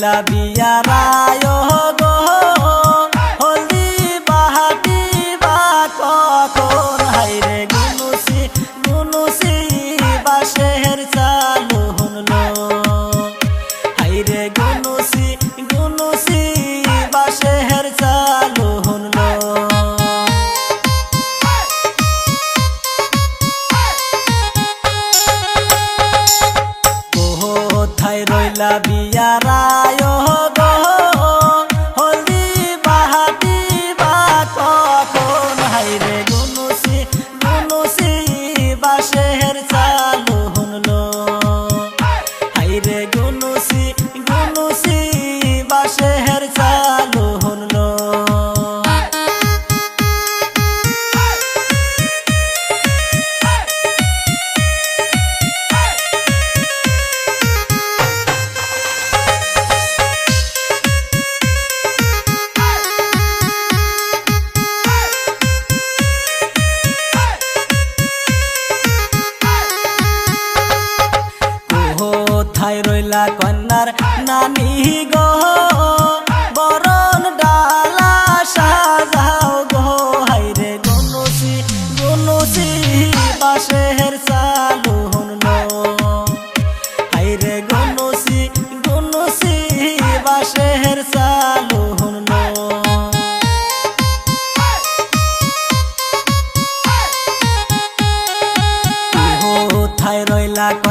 ফুলা বিয়া রায় গো হলদি বাহাটি বাকন হাইরে গুনুসি গুনুসি বাসের চালু হলো হাইরে গুনুসি গুনুসি বাসের চালু কোথায় রইলা বি andar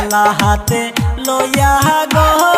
থালা হাতে লইয়া গো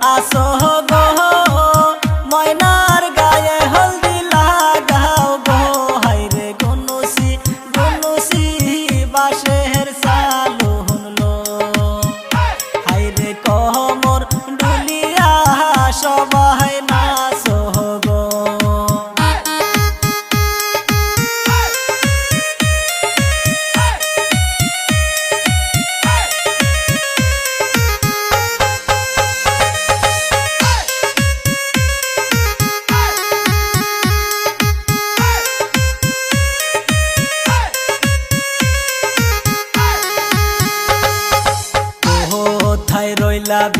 আসো গো, ময়নার গায়ে হলদি লাগাও গো। হাইরে গুনুসি গুনুসি বাসের সালু হুনলো হাইরে কহমর ডুলিয়া সবাই না love